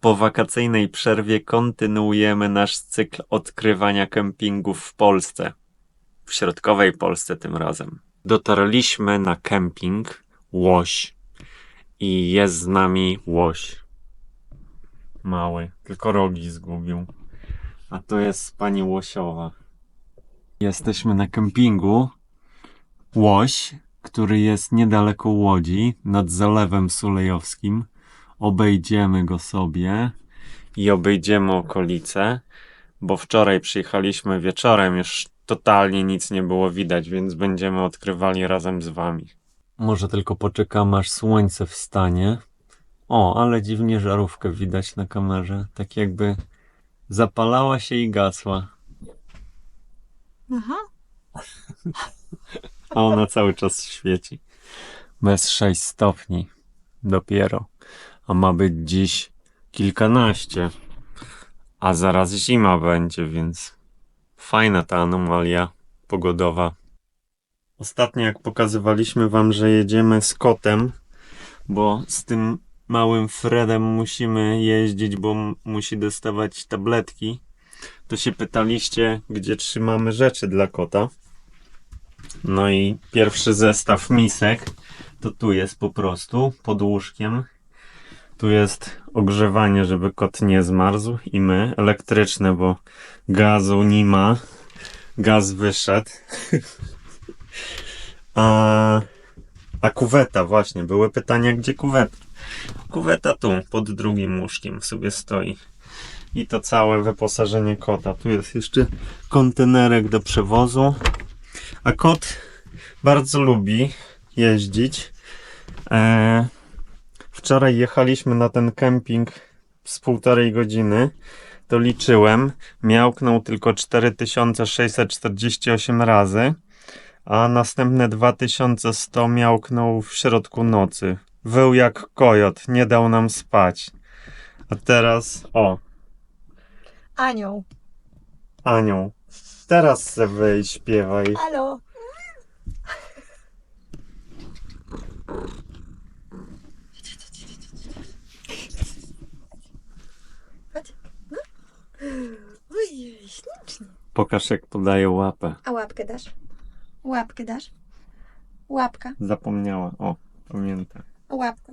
Po wakacyjnej przerwie kontynuujemy nasz cykl odkrywania kempingów w Polsce. W środkowej Polsce tym razem. Dotarliśmy na kemping Łoś i jest z nami Łoś. Mały, tylko rogi zgubił. A to jest pani Łosiowa. Jesteśmy na kempingu Łoś, który jest niedaleko Łodzi, nad Zalewem Sulejowskim. Obejdziemy go sobie i obejdziemy okolice, bo wczoraj przyjechaliśmy wieczorem, już totalnie nic nie było widać, więc będziemy odkrywali razem z wami. Może tylko poczekamy aż słońce wstanie. O, ale dziwnie żarówkę widać na kamerze, tak jakby zapalała się i gasła. Aha. A ona cały czas świeci. Bez 6 stopni. Dopiero. A ma być dziś kilkanaście. A zaraz zima będzie, więc fajna ta anomalia pogodowa. Ostatnio jak pokazywaliśmy wam, że jedziemy z kotem, bo z tym małym Fredem musimy jeździć, bo musi dostawać tabletki, to się pytaliście, gdzie trzymamy rzeczy dla kota. No i pierwszy zestaw misek to tu jest po prostu pod łóżkiem. Tu jest ogrzewanie, żeby kot nie zmarzł i my elektryczne, bo gazu nie ma. Gaz wyszedł. A, a kuweta właśnie, były pytania gdzie kuweta. Kuweta tu, pod drugim łóżkiem sobie stoi. I to całe wyposażenie kota. Tu jest jeszcze kontenerek do przewozu. A kot bardzo lubi jeździć. E, wczoraj jechaliśmy na ten kemping z półtorej godziny. To liczyłem. Miałknął tylko 4648 razy, a następne 2100 miałknął w środku nocy. Wył jak kojot, nie dał nam spać. A teraz, o, Anioł. Anią, teraz se wyjść, śpiewaj. Halo. Chodź. No. Ojej, ślicznie. Pokaż jak podaje łapę. A łapkę dasz? Łapkę dasz? Łapka. Zapomniała. O, pamiętam. Łapkę.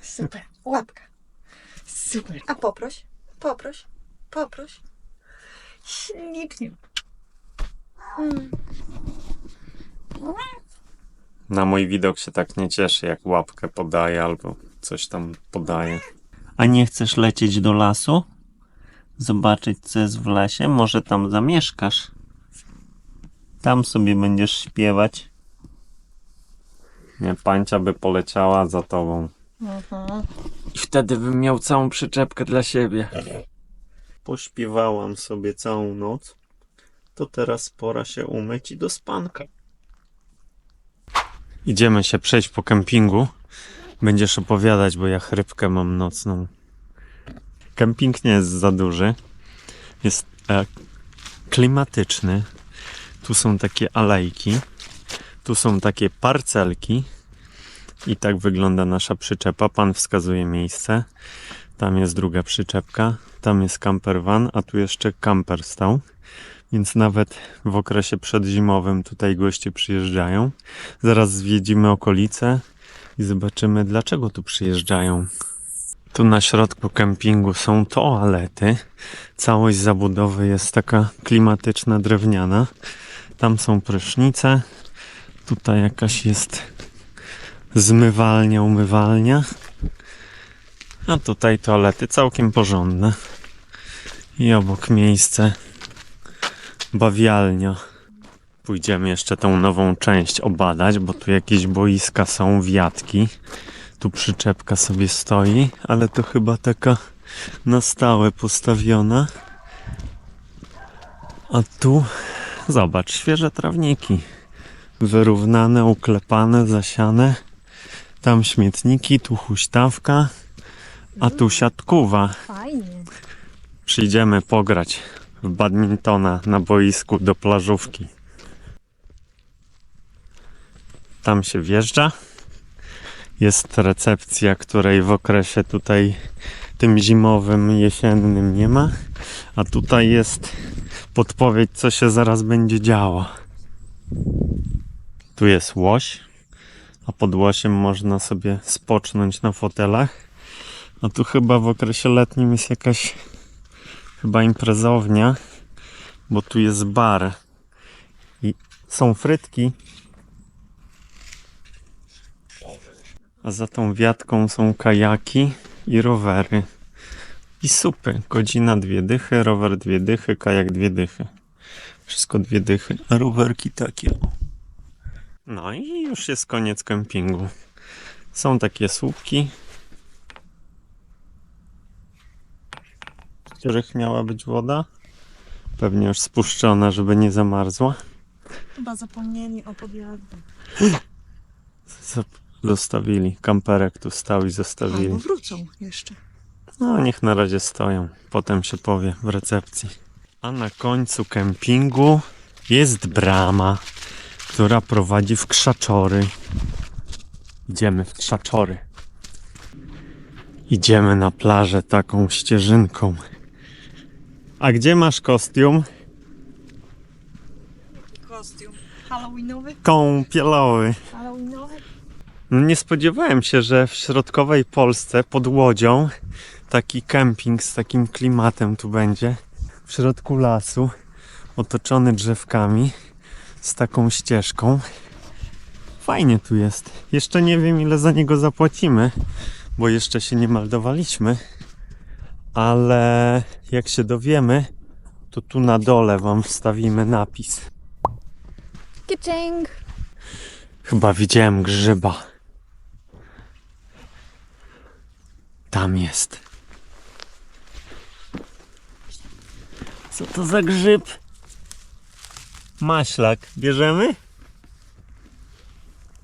Super. Łapka. Super. A poproś. Poproś. Poproś. Ślicznie. Mm. Na mój widok się tak nie cieszy, jak łapkę podaje albo coś tam podaje. A nie chcesz lecieć do lasu? Zobaczyć, co jest w lesie? Może tam zamieszkasz? Tam sobie będziesz śpiewać. Nie, pancia by poleciała za tobą. Mhm. I wtedy bym miał całą przyczepkę dla siebie. Pośpiewałam sobie całą noc. To teraz pora się umyć i do spanka. Idziemy się przejść po kempingu. Będziesz opowiadać, bo ja chrypkę mam nocną. Kemping nie jest za duży. Jest e, klimatyczny. Tu są takie alejki. Tu są takie parcelki. I tak wygląda nasza przyczepa. Pan wskazuje miejsce. Tam jest druga przyczepka. Tam jest camper van, a tu jeszcze camper stał. Więc nawet w okresie przedzimowym tutaj goście przyjeżdżają. Zaraz zwiedzimy okolice i zobaczymy, dlaczego tu przyjeżdżają. Tu na środku kempingu są toalety. Całość zabudowy jest taka klimatyczna, drewniana. Tam są prysznice. Tutaj jakaś jest zmywalnia, umywalnia. A tutaj toalety całkiem porządne. I obok miejsce bawialnia. Pójdziemy jeszcze tą nową część obadać, bo tu jakieś boiska są, wiatki. Tu przyczepka sobie stoi, ale to chyba taka na stałe postawiona. A tu zobacz, świeże trawniki. Wyrównane, uklepane, zasiane. Tam śmietniki, tu huśtawka, a tu siatkuwa. Fajnie. Przyjdziemy pograć w badmintona na boisku do plażówki. Tam się wjeżdża Jest recepcja, której w okresie tutaj tym zimowym, jesiennym nie ma. A tutaj jest podpowiedź, co się zaraz będzie działo. Tu jest łoś, a pod łosiem można sobie spocznąć na fotelach. A tu chyba w okresie letnim jest jakaś chyba imprezownia, bo tu jest bar. I są frytki. A za tą wiatką są kajaki i rowery. I supy. Godzina dwie dychy, rower dwie dychy, kajak dwie dychy. Wszystko dwie dychy, a rowerki takie. No i już jest koniec kempingu. Są takie słupki, w których miała być woda. Pewnie już spuszczona, żeby nie zamarzła. Chyba zapomnieli o podjazdzie. Zap- Zostawili. Kamperek tu stał i Albo zostawili. wrócą jeszcze. No, niech na razie stoją. Potem się powie w recepcji. A na końcu kempingu jest brama, która prowadzi w krzaczory. Idziemy w krzaczory. Idziemy na plażę taką ścieżynką. A gdzie masz kostium? Kostium. Halloweenowy? Kąpielowy. Halloweenowy? No nie spodziewałem się, że w środkowej Polsce pod łodzią taki kemping z takim klimatem tu będzie. W środku lasu, otoczony drzewkami, z taką ścieżką. Fajnie tu jest. Jeszcze nie wiem ile za niego zapłacimy, bo jeszcze się nie meldowaliśmy. Ale jak się dowiemy, to tu na dole wam wstawimy napis. Kiczing! Chyba widziałem grzyba. Tam jest. Co to za grzyb? Maślak. Bierzemy?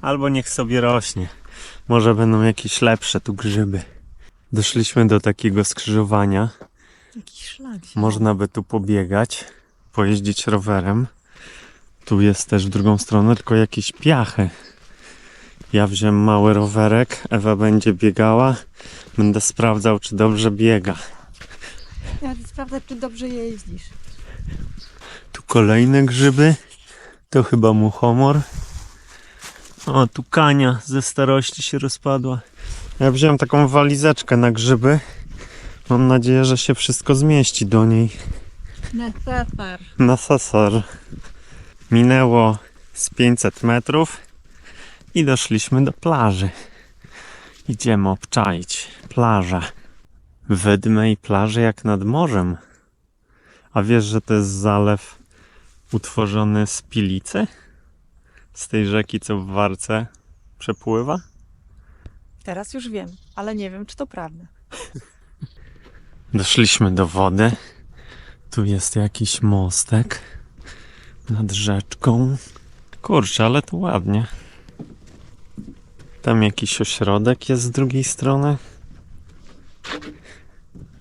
Albo niech sobie rośnie. Może będą jakieś lepsze tu grzyby. Doszliśmy do takiego skrzyżowania. Szlak. Można by tu pobiegać, pojeździć rowerem. Tu jest też w drugą stronę, tylko jakieś piachy. Ja wziąłem mały rowerek, Ewa będzie biegała. Będę sprawdzał, czy dobrze biega. Ja chcę sprawdzać, czy dobrze jeździsz. Tu kolejne grzyby. To chyba muchomor. O, tu kania ze starości się rozpadła. Ja wziąłem taką walizeczkę na grzyby. Mam nadzieję, że się wszystko zmieści do niej. Na safar. na Sasar. Minęło z 500 metrów i doszliśmy do plaży. Idziemy obczaić plażę. Wydmej plaży jak nad morzem. A wiesz, że to jest zalew utworzony z pilicy? Z tej rzeki, co w Warce przepływa? Teraz już wiem, ale nie wiem, czy to prawda. Doszliśmy do wody. Tu jest jakiś mostek nad rzeczką. Kurczę, ale to ładnie. Tam jakiś ośrodek jest z drugiej strony.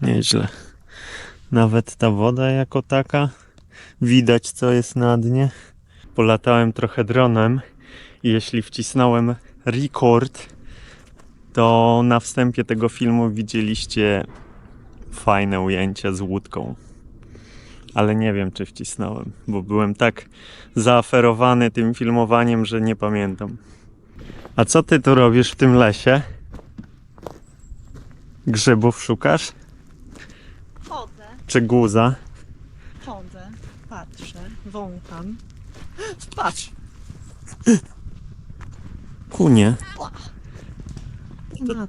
Nieźle. Nawet ta woda jako taka. Widać co jest na dnie. Polatałem trochę dronem i jeśli wcisnąłem record, to na wstępie tego filmu widzieliście fajne ujęcie z łódką. Ale nie wiem, czy wcisnąłem, bo byłem tak zaaferowany tym filmowaniem, że nie pamiętam. A co ty tu robisz w tym lesie? Grzybów szukasz? Chodzę, Czy guza? chodzę, patrzę, wącham. Patrz! Kunie. Na...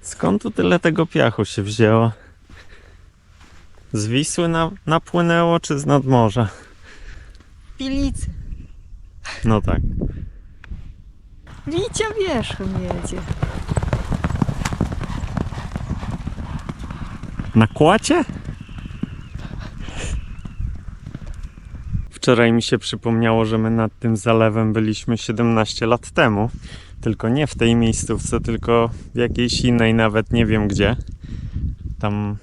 Skąd tu tyle tego piachu się wzięło? Z Wisły na, napłynęło, czy z nadmorza? Pilicy. No tak. Wicia wierzchem jedzie. Na kłacie? Wczoraj mi się przypomniało, że my nad tym zalewem byliśmy 17 lat temu. Tylko nie w tej miejscówce, tylko w jakiejś innej, nawet nie wiem gdzie. Tam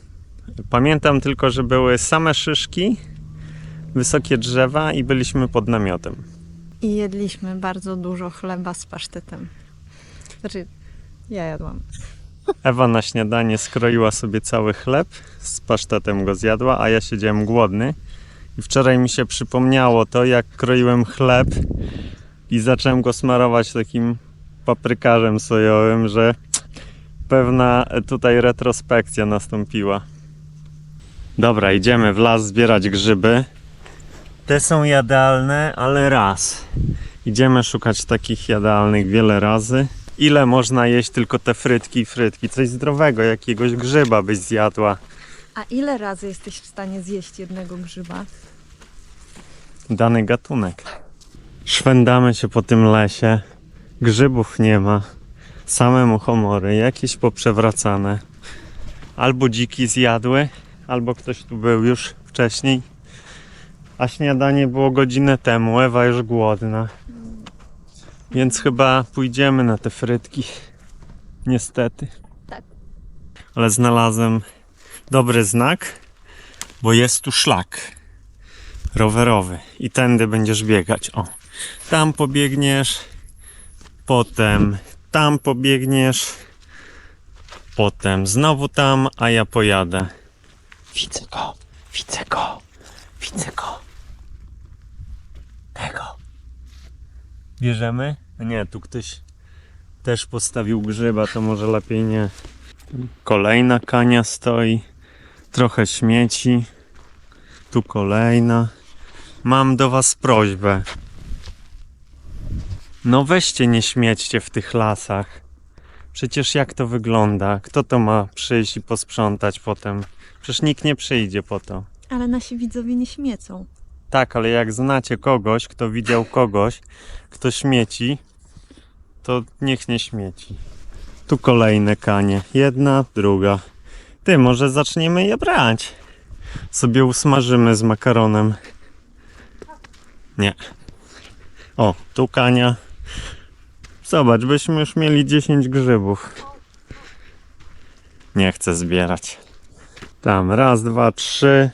pamiętam tylko, że były same szyszki, wysokie drzewa i byliśmy pod namiotem. I jedliśmy bardzo dużo chleba z pasztetem. Znaczy, ja jadłam. Ewa na śniadanie skroiła sobie cały chleb, z pasztetem go zjadła, a ja siedziałem głodny. I wczoraj mi się przypomniało to, jak kroiłem chleb i zacząłem go smarować takim paprykarzem sojowym, że pewna tutaj retrospekcja nastąpiła. Dobra, idziemy w las zbierać grzyby. Te są jadalne, ale raz. Idziemy szukać takich jadalnych wiele razy. Ile można jeść tylko te frytki i frytki? Coś zdrowego, jakiegoś grzyba byś zjadła. A ile razy jesteś w stanie zjeść jednego grzyba? Dany gatunek. Szwendamy się po tym lesie. Grzybów nie ma. Same muchomory, jakieś poprzewracane. Albo dziki zjadły, albo ktoś tu był już wcześniej. A śniadanie było godzinę temu. Ewa już głodna. Więc chyba pójdziemy na te frytki. Niestety. Tak. Ale znalazłem dobry znak, bo jest tu szlak rowerowy i tędy będziesz biegać. O, tam pobiegniesz, potem tam pobiegniesz, potem znowu tam, a ja pojadę. Widzę go, widzę go, widzę go. Tego. Bierzemy? Nie, tu ktoś też postawił grzyba, to może lepiej nie. Kolejna kania stoi, trochę śmieci. Tu kolejna. Mam do Was prośbę. No weźcie, nie śmiećcie w tych lasach. Przecież jak to wygląda? Kto to ma przyjść i posprzątać potem? Przecież nikt nie przyjdzie po to. Ale nasi widzowie nie śmiecą. Tak, ale jak znacie kogoś, kto widział kogoś, kto śmieci, to niech nie śmieci. Tu kolejne kanie. Jedna, druga. Ty, może zaczniemy je brać. Sobie usmażymy z makaronem. Nie. O, tu kania. Zobacz, byśmy już mieli 10 grzybów. Nie chcę zbierać. Tam, raz, dwa, trzy.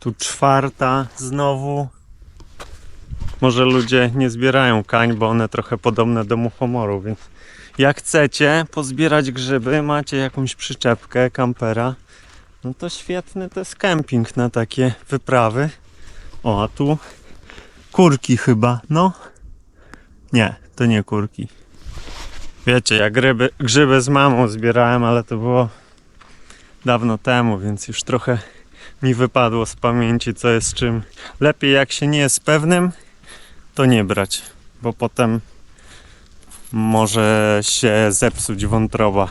Tu czwarta znowu. Może ludzie nie zbierają kań, bo one trochę podobne do muchomoru, więc jak chcecie pozbierać grzyby, macie jakąś przyczepkę, kampera, no to świetny to jest kemping na takie wyprawy. O, a tu kurki chyba, no. Nie, to nie kurki. Wiecie, ja gryby, grzyby z mamą zbierałem, ale to było dawno temu, więc już trochę mi wypadło z pamięci, co jest czym. Lepiej jak się nie jest pewnym, to nie brać, bo potem może się zepsuć wątroba.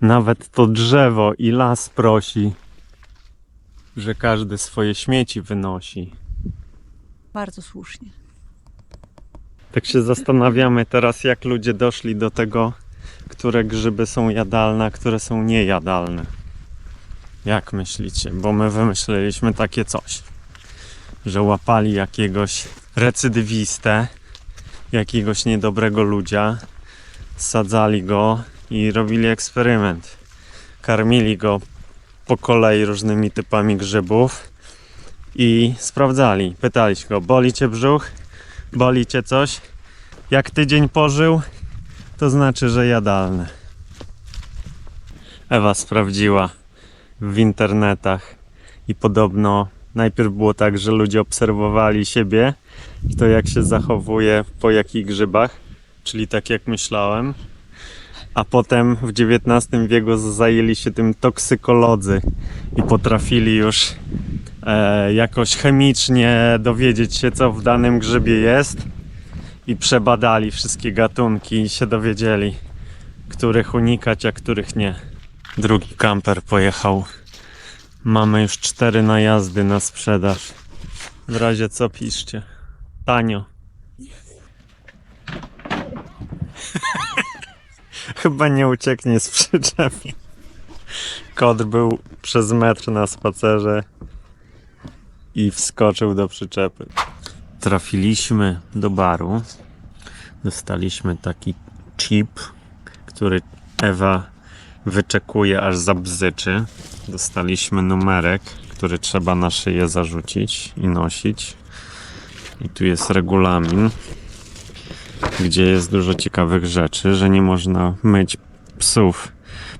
Nawet to drzewo i las prosi, że każdy swoje śmieci wynosi. Bardzo słusznie. Tak się zastanawiamy teraz, jak ludzie doszli do tego, które grzyby są jadalne, a które są niejadalne. Jak myślicie? Bo my wymyśliliśmy takie coś, że łapali jakiegoś recydywistę, jakiegoś niedobrego ludzia, sadzali go i robili eksperyment. Karmili go po kolei różnymi typami grzybów i sprawdzali. Pytali się go, boli cię brzuch? Boli cię coś? Jak tydzień pożył, to znaczy, że jadalne. Ewa sprawdziła w internetach i podobno najpierw było tak, że ludzie obserwowali siebie to jak się zachowuje po jakich grzybach, czyli tak jak myślałem. A potem w XIX wieku zajęli się tym toksykolodzy i potrafili już e, jakoś chemicznie dowiedzieć się, co w danym grzybie jest i przebadali wszystkie gatunki i się dowiedzieli, których unikać, a których nie. Drugi kamper pojechał. Mamy już cztery najazdy na sprzedaż. W razie co piszcie. Tanio. Chyba nie ucieknie z przyczepy. Kot był przez metr na spacerze i wskoczył do przyczepy. Trafiliśmy do baru. Dostaliśmy taki chip, który Ewa wyczekuje aż zabzyczy. Dostaliśmy numerek, który trzeba na szyję zarzucić i nosić. I tu jest regulamin, gdzie jest dużo ciekawych rzeczy, że nie można myć psów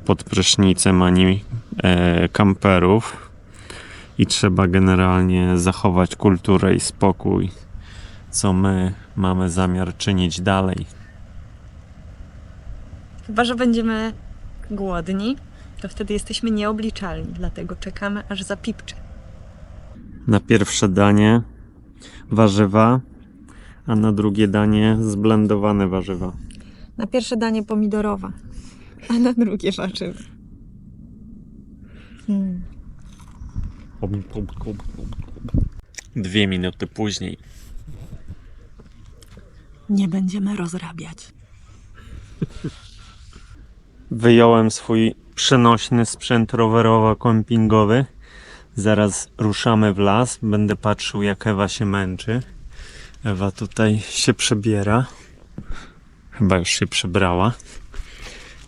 pod prysznicem ani e, kamperów. I trzeba generalnie zachować kulturę i spokój, co my mamy zamiar czynić dalej. Chyba, że będziemy głodni, to wtedy jesteśmy nieobliczalni, dlatego czekamy aż zapipcze. Na pierwsze danie warzywa, a na drugie danie zblendowane warzywa. Na pierwsze danie pomidorowa, a na drugie warzywa. Hmm. Dwie minuty później. Nie będziemy rozrabiać. Wyjąłem swój przenośny sprzęt rowerowo-kempingowy. Zaraz ruszamy w las. Będę patrzył, jak Ewa się męczy. Ewa tutaj się przebiera. Chyba już się przebrała.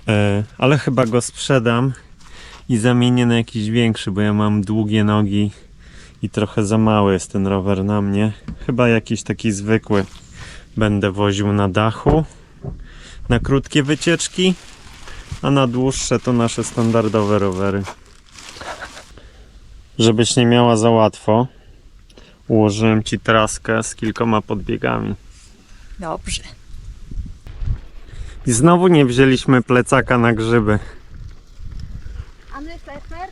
E, ale chyba go sprzedam i zamienię na jakiś większy, bo ja mam długie nogi i trochę za mały jest ten rower na mnie. Chyba jakiś taki zwykły będę woził na dachu. Na krótkie wycieczki a na dłuższe to nasze standardowe rowery. Żebyś nie miała za łatwo, ułożyłem ci traskę z kilkoma podbiegami. Dobrze. I znowu nie wzięliśmy plecaka na grzyby. A my Pfeffer?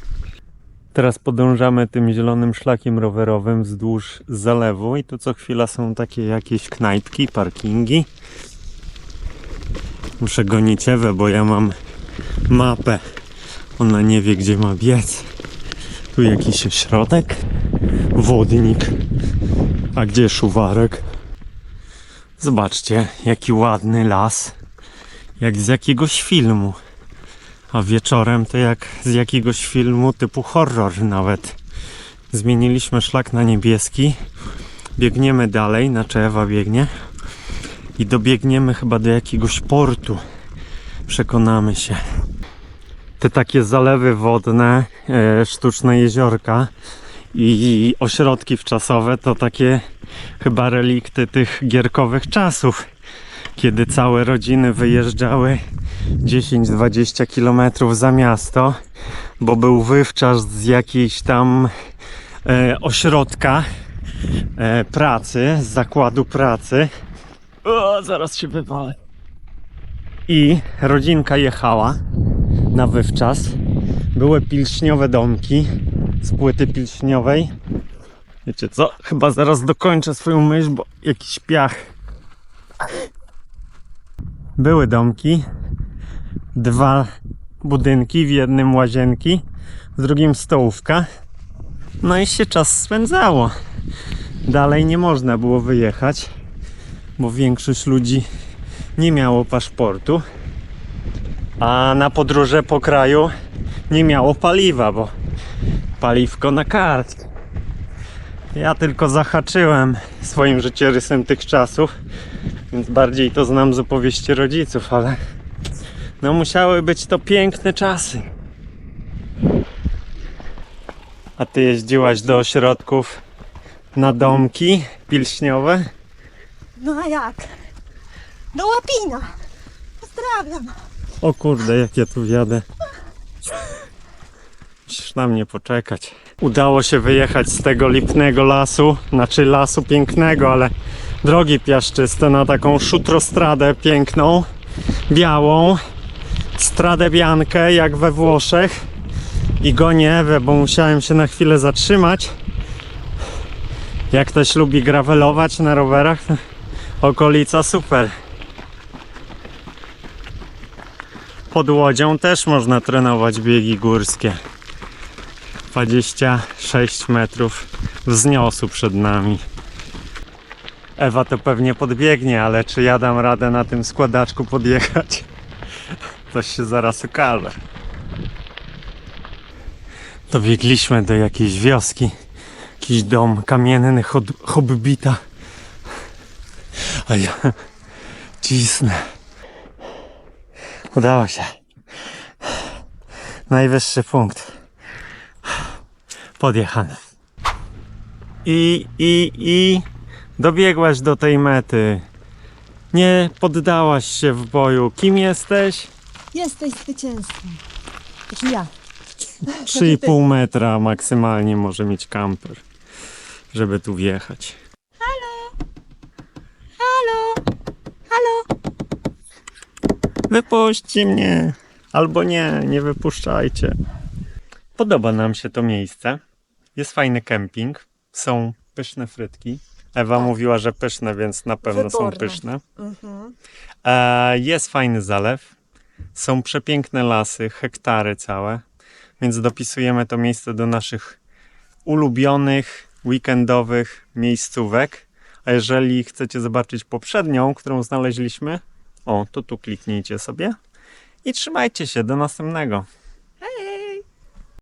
Teraz podążamy tym zielonym szlakiem rowerowym wzdłuż zalewu i tu co chwila są takie jakieś knajpki, parkingi. Muszę gonić Ewę, bo ja mam mapę. Ona nie wie, gdzie ma biec. Tu jakiś ośrodek, wodnik. A gdzie szuwarek? Zobaczcie, jaki ładny las. Jak z jakiegoś filmu. A wieczorem to jak z jakiegoś filmu typu horror nawet. Zmieniliśmy szlak na niebieski. Biegniemy dalej, znaczy Ewa biegnie. I dobiegniemy chyba do jakiegoś portu. Przekonamy się. Te takie zalewy wodne, e, sztuczne jeziorka i ośrodki wczasowe to takie chyba relikty tych gierkowych czasów, kiedy całe rodziny wyjeżdżały 10-20 km za miasto, bo był wywczas z jakiejś tam e, ośrodka e, pracy, z zakładu pracy. O, zaraz się wywalę. I rodzinka jechała na wywczas. Były pilśniowe domki z płyty pilśniowej. Wiecie co? Chyba zaraz dokończę swoją myśl, bo jakiś piach. Były domki, dwa budynki, w jednym łazienki, w drugim stołówka. No i się czas spędzało. Dalej nie można było wyjechać, bo większość ludzi nie miało paszportu, a na podróże po kraju nie miało paliwa, bo paliwko na kart. Ja tylko zahaczyłem swoim życiorysem tych czasów, więc bardziej to znam z opowieści rodziców, ale no musiały być to piękne czasy. A ty jeździłaś do ośrodków na domki pilśniowe? No a jak? Do Łapina. Pozdrawiam. O kurde, jak ja tu wjadę. Musisz na mnie poczekać. Udało się wyjechać z tego lipnego lasu, znaczy lasu pięknego, ale drogi piaszczyste na taką szutrostradę piękną, białą, stradę biankę jak we Włoszech i gonię Ewę, bo musiałem się na chwilę zatrzymać. Jak ktoś lubi gravelować na rowerach, okolica super. Pod łodzią też można trenować biegi górskie. 26 metrów wzniosu przed nami. Ewa to pewnie podbiegnie, ale czy ja dam radę na tym składaczku podjechać? To się zaraz okaże. Dobiegliśmy do jakiejś wioski. Jakiś dom kamienny, hobbita. A ja cisnę. Udało się. Najwyższy punkt. Podjechane. I, i, i dobiegłaś do tej mety. Nie poddałaś się w boju. Kim jesteś? Jesteś zwycięzcą. Znaczy ja. 3,5 metra maksymalnie może mieć kamper, żeby tu wjechać. Halo! Halo! Wypuśćcie mnie! Albo nie, nie wypuszczajcie. Podoba nam się to miejsce. Jest fajny kemping. Są pyszne frytki. Ewa mówiła, że pyszne, więc na pewno są Wyborne. pyszne. Mhm. E, jest fajny zalew. Są przepiękne lasy, hektary całe. Więc dopisujemy to miejsce do naszych ulubionych weekendowych miejscówek. A jeżeli chcecie zobaczyć poprzednią, którą znaleźliśmy, o, to tu kliknijcie sobie. I trzymajcie się, do następnego.